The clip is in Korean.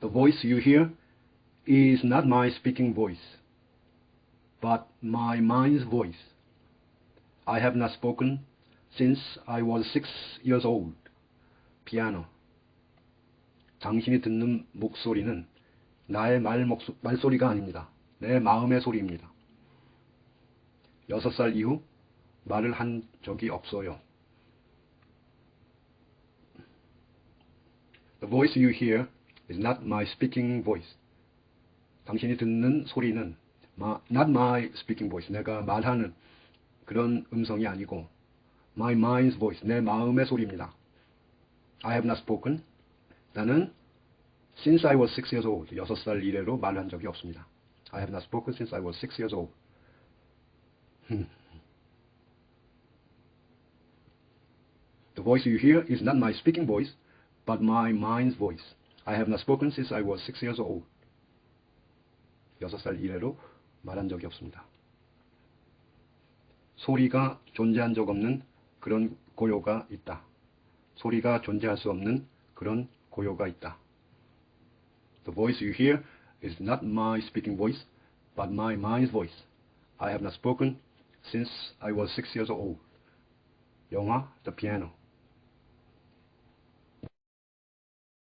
The voice you hear is not my speaking voice, but my mind's voice. I have not spoken since I was six years old. 피아노. 당신이 듣는 목소리는 나의 말 목소, 말소리가 아닙니다. 내 마음의 소리입니다. 여섯 살 이후 말을 한 적이 없어요. The voice you hear is not my speaking voice. 당신이 듣는 소리는 not my speaking voice. 내가 말하는 그런 음성이 아니고 my mind's voice. 내 마음의 소리입니다. I have not spoken. 나는 since I was six years old. 여섯 살 이래로 말한 적이 없습니다. I have not spoken since I was six years old. The voice you hear is not my speaking voice, but my mind's voice. I have not spoken since I was six years old. 여섯 살 이래로 말한 적이 없습니다. 소리가 존재한 적 없는 그런 고요가 있다. 소리가 존재할 수 없는 그런 고요가 있다. The voice you hear is not my speaking voice, but my mind's voice. I have not spoken since I was six years old. 영화 The Piano